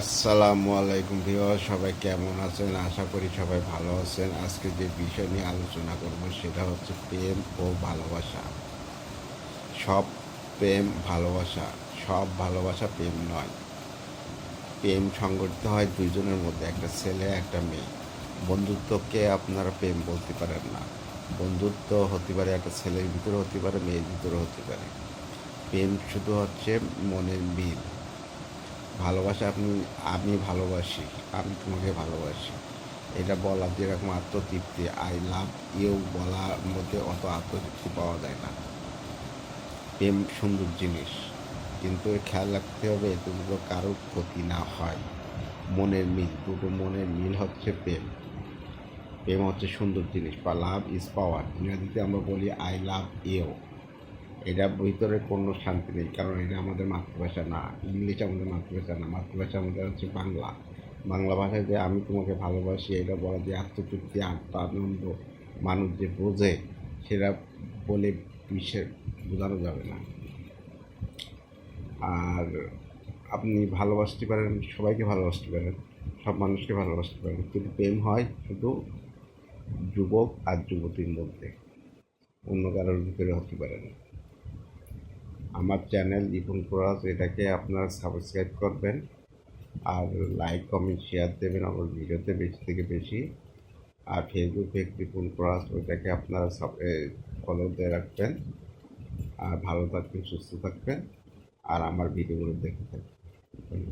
আসসালামু আলাইকুম ভিউয়ার সবাই কেমন আছেন? আশা করি সবাই ভালো আছেন। আজকে যে বিষয় নিয়ে আলোচনা করব সেটা হচ্ছে প্রেম ও ভালোবাসা। সব প্রেম ভালোবাসা, সব ভালোবাসা প্রেম নয়। প্রেম সংগঠিত হয় দুইজনের মধ্যে, একটা ছেলে, একটা মেয়ে। বন্ধুত্বকে আপনারা প্রেম বলতে পারেন না। বন্ধুত্ব হতে পারে একটা ছেলের ভিতরে, হতে পারে মেয়ের ভিতরে হতে পারে। প্রেম শুধু হচ্ছে মনের মিল। ভালোবাসা আপনি, আমি ভালোবাসি, আমি তোমাকে ভালোবাসি। এটা বলার যেরকম আত্মতৃপ্তি আই লাভ ইউ বলার মধ্যে অত আত্মতৃপ্তি পাওয়া যায় না। প্রেম সুন্দর জিনিস, কিন্তু খেয়াল রাখতে হবে এতে দুটো কারোর ক্ষতি না হয়। মনের মিল, দুটো মনের মিল হচ্ছে প্রেম। প্রেম হচ্ছে সুন্দর জিনিস, বা লাভ ইজ পাওয়ার ইংরাজিতে আমরা বলি আই লাভ ইউ এটা ভিতরে কোনো শান্তি নেই, কারণ এটা আমাদের মাতৃভাষা না। ইংলিশ আমাদের মাতৃভাষা না, মাতৃভাষা আমাদের হচ্ছে বাংলা। বাংলা ভাষায় যে আমি তোমাকে ভালোবাসি, এটা বলা যে আত্মতৃপ্তি, আত্মা, আনন্দ, মানুষ যে বোঝে, সেটা বলে বিশ্বের বোঝানো যাবে না। আর আপনি ভালোবাসতে পারেন, সবাইকে ভালোবাসতে পারেন, সব মানুষকে ভালোবাসতে পারেন, কিন্তু প্রেম হয় শুধু যুবক আর যুবতীর মধ্যে। অন্য কারোর ভিতরে হতে পারে না। আমার চ্যানেল ইপন প্রাস এটাকে আপনারা সাবস্ক্রাইব করবেন আর লাইক কমেন্ট শেয়ার দেবেন আমার ভিডিওতে বেশি থেকে বেশি। আর ফেসবুক পেজ ইপন কোরাস, ওইটাকে আপনারা ফলো দিয়ে রাখবেন। আর ভালো থাকবেন, সুস্থ থাকবেন। আর আমার ভিডিওগুলো দেখে থাকবেন।